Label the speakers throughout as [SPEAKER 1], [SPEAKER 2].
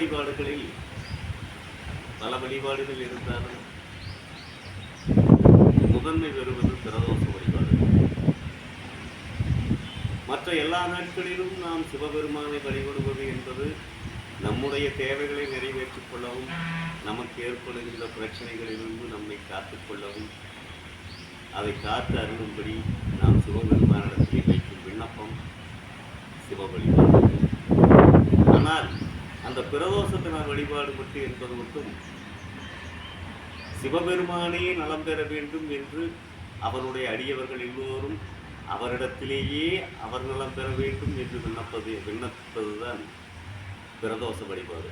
[SPEAKER 1] வழிபாடுகளில் பல வழிபாடுகள் இருந்தாலும் முதன்மை பெறுவது பிரதோஷ வழிபாடு மற்ற எல்லா நாட்களிலும் நாம் சிவபெருமானை வழிபடுவது என்பது நம்முடைய தேவைகளை நிறைவேற்றிக் கொள்ளவும் நமக்கு ஏற்படுகின்ற பிரச்சனைகளிலிருந்து நம்மை காத்துக்கொள்ளவும் அதை காத்து அருளும்படி நாம் சிவபெருமானிடத்தில் வைக்கும் விண்ணப்பம் சிவ வழிபாடு ஆனால் அந்த பிரதோஷத்தின வழிபாடு பற்றி என்பது மட்டும் சிவபெருமானே நலம் பெற வேண்டும் என்று அவருடைய அடியவர்கள் எல்லோரும் அவரிடத்திலேயே அவர் நலம் பெற வேண்டும் என்று விண்ணப்பது விண்ணப்பதுதான் பிரதோஷ வழிபாடு.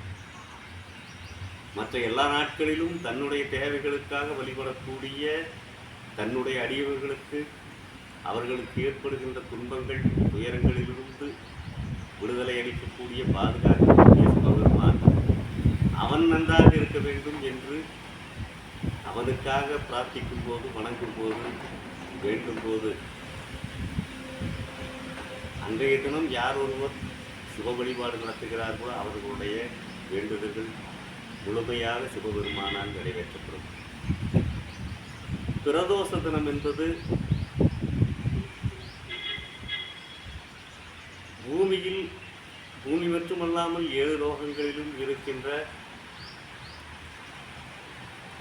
[SPEAKER 1] மற்ற எல்லா நாட்களிலும் தன்னுடைய தேவைகளுக்காக வழிபடக்கூடிய தன்னுடைய அடியவர்களுக்கு அவர்களுக்கு ஏற்படுகின்ற துன்பங்கள் துயரங்களிலிருந்து விடுதலை அளிக்கக்கூடிய பாதுகாக்க சிவபெருமான் அவன் நன்றாக இருக்க வேண்டும் என்று அவனுக்காக பிரார்த்திக்கும் போது வணங்கும் போது வேண்டும் போது அன்றைய தினம் யார் ஒருவர் சிவ வழிபாடு நடத்துகிறார்களோ அவர்களுடைய வேண்டுதல்கள் முழுமையாக சிவபெருமானால் நிறைவேற்றப்படும். பிரதோஷ தினம் என்பது பூமியில் பூமி மட்டுமல்லாமல் ஏழு லோகங்களிலும் இருக்கின்ற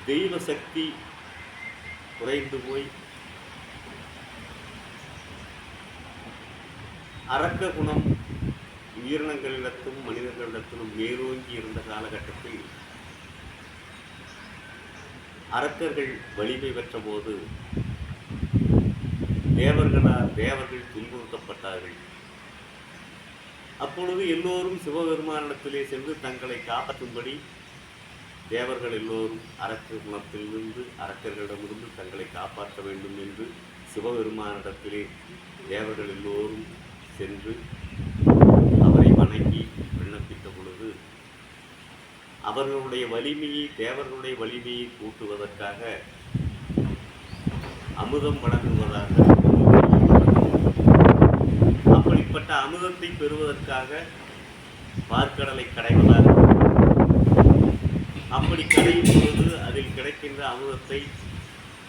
[SPEAKER 1] தெய்வ சக்தி குறைந்து போய் அரக்க குணம் உயிரினங்களிடத்திலும் மனிதர்களிடத்திலும் மேலோங்கி இருந்த காலகட்டத்தில் அரக்கர்கள் வலிமை பெற்றபோது தேவர்களால் தேவர்கள் துன்புறுத்தப்பட்டார்கள். அப்பொழுது எல்லோரும் சிவபெருமானிடத்திலே சென்று தங்களை காப்பாற்றும்படி தேவர்கள் எல்லோரும் அரக்கர் குணத்திலிருந்து அரக்கர்களிடமிருந்து தங்களை காப்பாற்ற வேண்டும் என்று சிவபெருமானிடத்திலே தேவர்கள் எல்லோரும் சென்று அவரை வணங்கி விண்ணப்பித்த பொழுது அவர்களுடைய வலிமையை தேவர்களுடைய வலிமையை கூட்டுவதற்காக அமுதம் வழங்குவதாக அப்படிப்பட்ட அமுதத்தை பெறுவதற்காக பார்க்கடலை கடைவதாக அப்படி கடையும் பொழுது அதில் கிடைக்கின்ற அமுதத்தை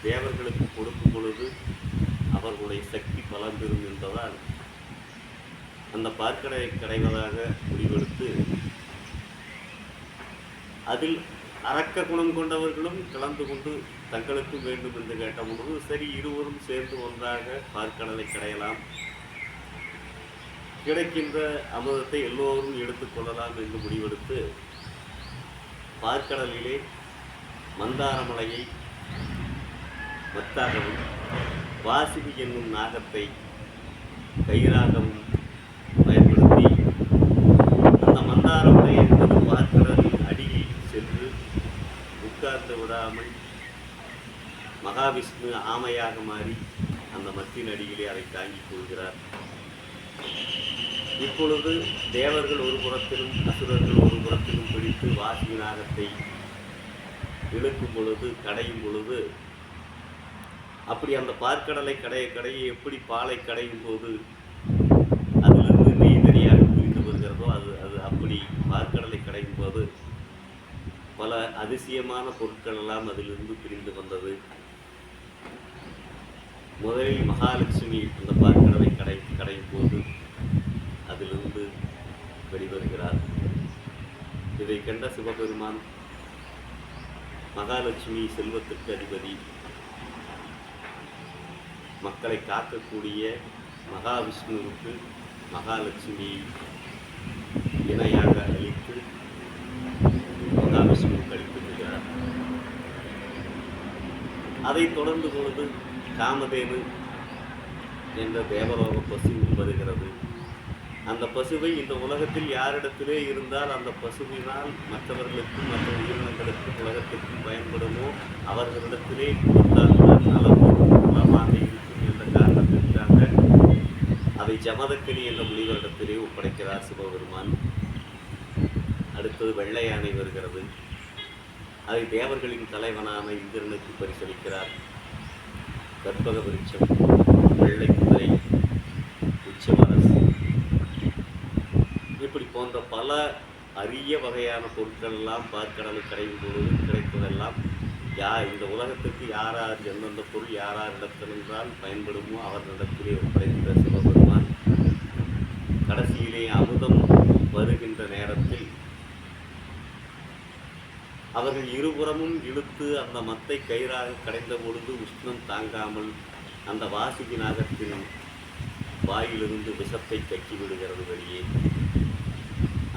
[SPEAKER 1] தேவர்களுக்கு கொடுக்கும் பொழுது அவர்களுடைய சக்தி பலம் பெறும் என்பதால் அந்த பார்க்கடலை கடைவதாக முடிவெடுத்து அதில் அரக்க குணம் கொண்டவர்களும் கலந்து கொண்டு தங்களுக்கும் வேண்டும் என்று கேட்ட பொழுது சரி இருவரும் சேர்ந்து ஒன்றாக பார்க்கடலை கடையலாம். கிடைக்கின்ற அமுதத்தை எல்லோரும் எடுத்துக்கொள்ளலாம் என்று முடிவெடுத்து பார்க்கடலிலே மந்தாரமலையை மத்தாகவும் வாசிபி என்னும் நாகத்தை கயிறாகவும் பயன்படுத்தி அந்த மந்தாரமலை என்பது பார்க்கடலின் அடியில் சென்று உட்கார்ந்து விடாமல் மகாவிஷ்ணு ஆமையாக மாறி அந்த மத்தின் அடியிலே அதை தாங்கிக் கொள்கிறார். இப்பொழுது தேவர்கள் ஒரு புறத்திலும் அசுரர்கள் ஒரு புறத்திலும் பிடித்து வாசி நாகத்தை இழுக்கும் பொழுது கடையும் பொழுது அப்படி அந்த பார்க்கடலை கடைய கடையை எப்படி பாலை கடையும் போது அதிலிருந்து நெய் தனியாக பிரிந்து வருகிறதோ அது அது அப்படி பார்க்கடலை கடையும் போது பல அதிசயமான பொருட்கள் எல்லாம் அதிலிருந்து பிரிந்து வந்தது. முதலில் மகாலட்சுமி அந்த பார்க்கடலை கடை கடையும் போது அதிலிருந்து வெளிவருகிறார். இதை கண்ட சிவபெருமான் மகாலட்சுமி செல்வத்திற்கு அதிபதி. மக்களை காக்கக்கூடிய மகாவிஷ்ணுவுக்கு மகாலட்சுமி இணையாக அளித்து மகாவிஷ்ணு கழித்து விடுகிறார் அதைத் தொடர்ந்து பொழுது காமதேனு என்ற தேவலோக பசுவும் வருகிறது அந்த பசுவை இந்த உலகத்தில் யாரிடத்திலே இருந்தால் அந்த பசுவினால் மற்றவர்களுக்கும் மற்ற உயிரினங்களுக்கும் உலகத்திற்கும் பயன்படுமோ? அவர்களிடத்திலே கொடுத்தால் நலம் நலமாக இருக்கும் என்ற காரணத்திற்காக அதை ஜமதக்கினி என்ற முனிவரிடத்திலே ஒப்படைக்கிறார் சிவபெருமான். அடுத்தது வெள்ளை யானை வருகிறது. அதை தேவர்களின் தலைவனான இந்திரனுக்கு பரிசளிக்கிறார். கற்பக விருட்சம். வெள்ளை குதிரை உச்சவரசு இப்படி போன்ற பல அரிய வகையான பொருட்கள் எல்லாம் பார்க்கடலுக்கு கடையும் பொழுது கிடைப்பதெல்லாம் யா இந்த உலகத்துக்கு யார் யார் எந்தெந்த பொருள் யார் யார் இடத்திலிருந்தால் பயன்படுமோ அவர்களிடத்திலே ஒப்படைத்த சிவபெருமான். கடைசியிலே அமுதம் வருகின்ற நேரத்தில் அவர்கள் இருபுறமும் இழுத்து அந்த மத்தை கயிறாக கடைந்த பொழுது உஷ்ணம் தாங்காமல் அந்த வாசிக்கு நாகத்தின் வாயிலிருந்து விஷத்தை கக்கி விடுகிறது வெளியே.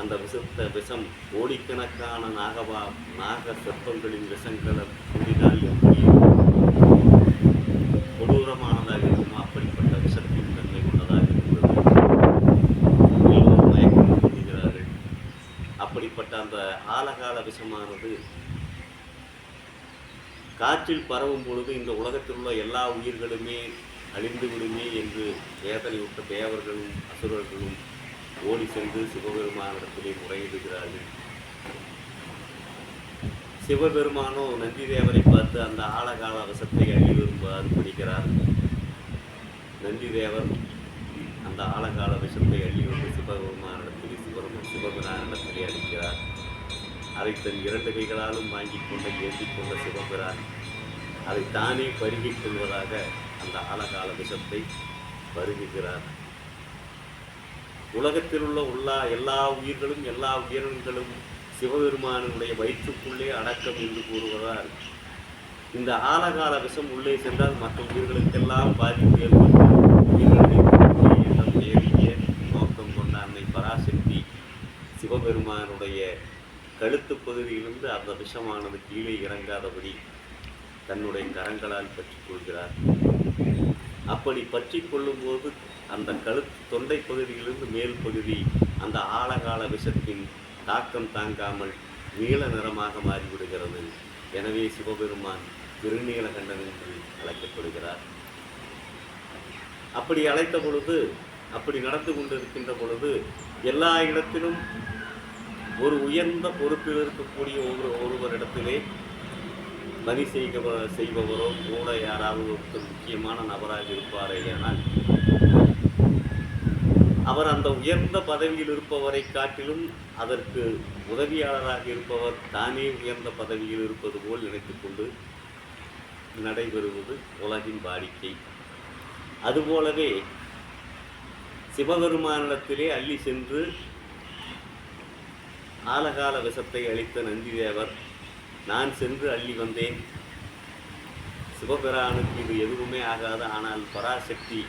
[SPEAKER 1] அந்த விஷத்த விஷம் கோடிக்கணக்கான நாகவா நாக சிற்பங்களின் விஷங்களை கூடினால் எப்படி கொடூரமானதாக இருக்கும் அப்படிப்பட்ட விஷத்தின் தன்மை கொண்டதாக இருக்கிறது அப்படிப்பட்ட அந்த ஆலகால விஷமானது காற்றில் பரவும் பொழுது இந்த உலகத்தில் உள்ள எல்லா உயிர்களுமே அழிந்து விடுமே என்று வேதனையுற்ற தேவர்களும் அசுரர்களும் ஓடி சென்று சிவபெருமானிடத்திலே முறையிடுகிறார்கள். சிவபெருமானோ நந்தி தேவரை பார்த்து அந்த ஆழகால வசத்தை அழி விரும்பாது பிடிக்கிறார். நந்தி தேவர் அந்த ஆழகால விஷத்தை அள்ளி வந்து சிவபெருமானிடத்திலே சிவபெருமான் சிவபெருமானிடத்திலே அளிக்கிறார். அதை தன் இரண்டு கைகளாலும் வாங்கிக் கொண்ட ஏந்திக் கொண்ட சிவபிரான் அதை தானே பருகிக் கொள்வதாக அந்த ஆழகால விஷத்தை பருகுகிறார் உலகத்தில் உள்ள உள்ளா எல்லா உயிர்களும் எல்லா உயிரினங்களும் சிவபெருமானுடைய வயிற்றுக்குள்ளே அடக்கம் என்று கூறுவதால் இந்த ஆழகால விஷம் உள்ளே சென்றால் மற்ற உயிர்களுக்கெல்லாம் பாதிப்பு ஏற்படும். உயிர்களை கொல்லுமே நோக்கம் கொண்ட அன்னை பராசக்தி சிவபெருமானுடைய கழுத்து பகுதியிலிருந்து அந்த விஷமானது கீழே இறங்காதபடி தன்னுடைய கரங்களால் பற்றிக் கொள்கிறார். அப்படி பற்றி கொள்ளும்போது அந்த கழுத்து தொண்டை பகுதியிலிருந்து மேல் பகுதி அந்த ஆழகால விஷத்தின் தாக்கம் தாங்காமல் நீல நிறமாக மாறிவிடுகிறது. எனவே சிவபெருமான் திருநீலகண்டன் என்று அழைக்கப்படுகிறார். அப்படி அழைத்த பொழுது அப்படி நடந்து கொண்டிருக்கின்ற பொழுது எல்லா இடத்திலும் ஒரு உயர்ந்த பொறுப்பில் இருக்கக்கூடிய ஒரு ஒருவரிடத்திலே பணி செய்க செய்பவரோ கூட யாராவது ஒருத்தர் முக்கியமான நபராக இருப்பாரேயானால் அவர் அந்த உயர்ந்த பதவியில் இருப்பவரை காட்டிலும் அதற்கு உதவியாளராக இருப்பவர் தானே உயர்ந்த பதவியில் இருப்பது போல் நினைத்துக்கொண்டு நடைபெறுவது உலகின் வாடிக்கை. அதுபோலவே சிவபெருமானிடத்திலே அள்ளி சென்று ஆலகால விஷத்தை அளித்த நந்திதேவர் நான் சென்று அள்ளி வந்தேன். சிவபிரானுக்கு இது எதுவுமே ஆகாது. ஆனால் பராசக்தி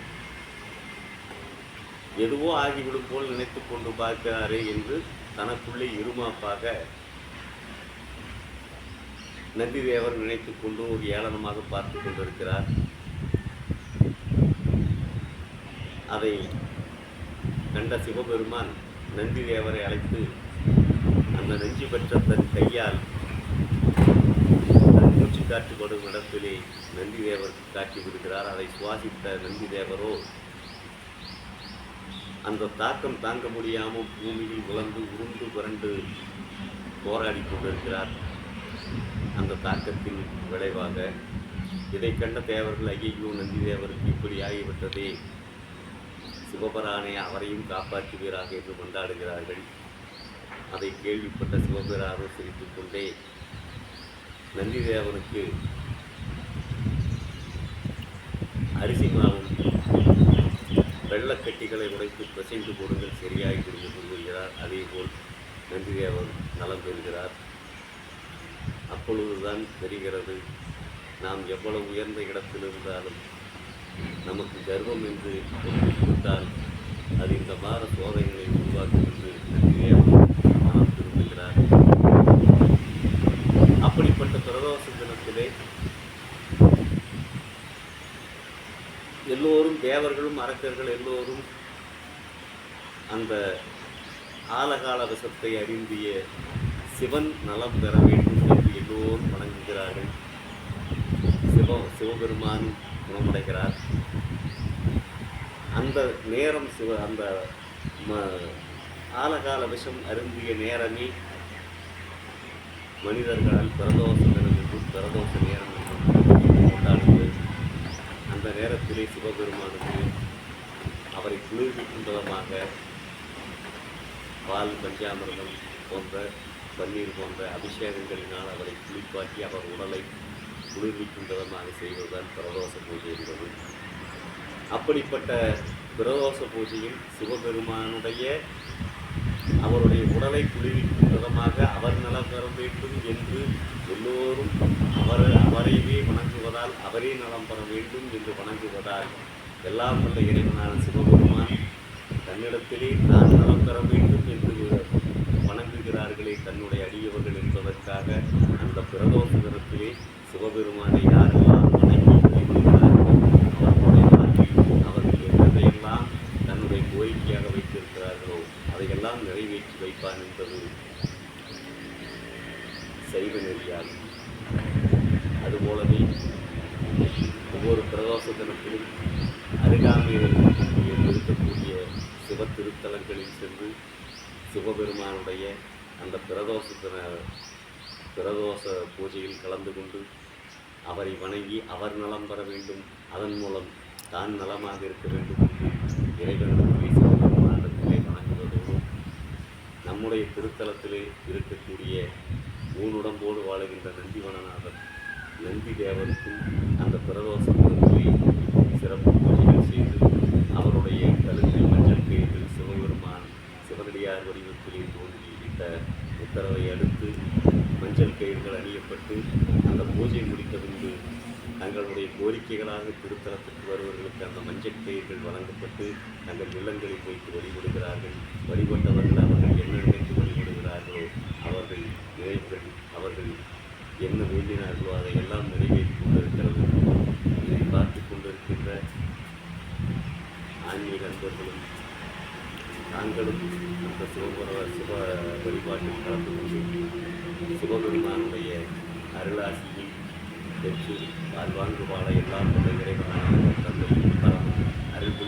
[SPEAKER 1] எதுவோ ஆகிவிடும் போல் நினைத்து கொண்டு பார்க்கிறாரே என்று தனக்குள்ளே இருமாப்பாக நந்திதேவர் நினைத்து கொண்டு ஒரு ஏளனமாக பார்த்து கொண்டிருக்கிறார். அதை கண்ட சிவபெருமான் நந்திதேவரை அழைத்து அந்த நெஞ்சு பெற்ற தன் கையால் தன் மூச்சு காட்டுப்படும் இடத்திலே நந்திதேவருக்கு காட்சி கொடுக்கிறார் அதை சுவாசித்த நந்திதேவரோ அந்த தாக்கம் தாங்க முடியாமல் பூமியில் உழந்து உருண்டு புரண்டு போராடி கொண்டிருக்கிறார். அந்த தாக்கத்தின் விளைவாக இதை கண்ட தேவர்கள் ஐயையோ நந்தி தேவருக்கு இப்படி ஆகிவிட்டதே. சிவபரானை அவரையும் காப்பாற்றுவீராக என்று கொண்டாடுகிறார்கள் அதை கேள்விப்பட்ட சிவபிரானும் சிரித்து கொண்டே நந்திதேவனுக்கு அரிசி மாவும் வெள்ளக்கட்டிகளை உடைத்து பிசைந்து கொடுங்கள் சரியாகி என்று கொள்கிறார் அதேபோல் நந்திதேவன் நலம் பெறுகிறார். அப்பொழுதுதான் தெரிகிறது நாம் எவ்வளவு உயர்ந்த இடத்தில் இருந்தாலும் நமக்கு கர்வம் என்று கொடுத்தால் அது இந்த மாத சோதனைகளை உருவாக்குகிறது என்று நந்திதேவர் மனம் திரும்புகிறார் அப்படிப்பட்ட பிரதோஷ தினத்திலே எல்லோரும் தேவர்களும் அரக்கர்கள் எல்லோரும் அந்த ஆலகால விஷத்தை அறிந்திய சிவன் நலம் பெற வேண்டும் என்று எல்லோரும் வணங்குகிறார்கள். சிவ சிவபெருமான் குணமடைகிறார். அந்த நேரம் சிவ அந்த ம ஆலகால விஷம் அருந்திய நேரமே மனிதர்களால் பிரதோஷ தினம் என்றும் பிரதோஷ நேரம் என்றும் நேரத்திலே சிவபெருமானுக்கு அவரை குளிர்விக்கும் விதமாக பால் பஞ்சாமிரதம் போன்ற பன்னீர் போன்ற அபிஷேகங்களினால் அவரை குளிப்பாட்டி அவர் உடலை குளிர்விக்கும் விதமாக செய்வதுதான் பிரதோஷ பூஜை என்பது. அப்படிப்பட்ட பிரதோஷ பூஜையில் சிவபெருமானுடைய அவருடைய உடலை குளிர்விக்கும் விதமாக அவர் நலம் பெற வேண்டும் என்று எல்லோரும் அவர் வணங்குவதால் அவரே நலம் பெற வேண்டும் என்று வணங்குவதால் எல்லாம் வல்ல இறைவனான சிவபெருமான் தன்னிடத்திலே நான் நலம் பெற வேண்டும் என்று வணங்குகிறார்களே தன்னுடைய அடியவர்கள் என்பதற்காக அந்த பிரதோஷ தினத்திலே சிவபெருமானை யாரெல்லாம் வணங்கி அவர்களுடைய அவர்கள் என்னதையெல்லாம் தன்னுடைய கோரிக்கையாக வைத்திருக்கிறார்களோ அதையெல்லாம் நிறைவேற்றி வைப்பான் என்பது சைவ நெறியாகும் அதுபோலவே ஒவ்வொரு பிரதோஷ தினத்திலும் அருகாமையில் இருக்கக்கூடிய சிவ திருத்தலங்களில் சென்று சிவபெருமானுடைய அந்த பிரதோஷ தின பிரதோஷ பூஜையில் கலந்து கொண்டு அவரை வணங்கி அவர் நலம் பெற வேண்டும். அதன் மூலம் தான் நலமாக இருக்க வேண்டும் என்று இறைவனிடத்திலே வணங்குவதோடு நம்முடைய திருத்தலத்திலே இருக்கக்கூடிய ஊனுடம்போடு வாழுகின்ற நந்திவனநாதன் நந்தி தேவனுக்கும் அந்த பிரதோஷத்தில் போய் சிறப்பு பூஜைகள் செய்து அவருடைய கழுத்தில் மஞ்சள் கயிற்றில் சிவபெருமான் சிவனடியார் வடிவத்திலே தோன்றி உத்தரவை அடுத்து மஞ்சள் கயிறுகள் அணியப்பட்டு அந்த பூஜை முடித்த பின்பு தங்களுடைய கோரிக்கைகளாக திருத்தலத்திற்கு வருவர்களுக்கு அந்த மஞ்சள் கயிர்கள் வழங்கப்பட்டு தங்கள் இல்லங்களில் வைத்து வழிபடுகிறார்கள். வழிபட்டவர்கள் அவர்கள் என்ன நினைத்து வழிபடுகிறார்களோ அவர்கள் நினைவுகள் அவர்கள் என்ன வேண்டினார்களோ அதையெல்லாம் நிறைவேற்றி கொண்டிருக்கிறது இதை பார்த்து கொண்டிருக்கின்ற ஆன்மீக அன்பர்களும் நாங்களும் அந்த சிவபுரவ சிவ வழிபாட்டில் கலந்து கொண்டு சிவபெருமானுடைய அருளாசியை பெற்று வாழ்வாங்கு வாழ எல்லாம் கொண்ட இறைவனான தந்தை பரம் அருள்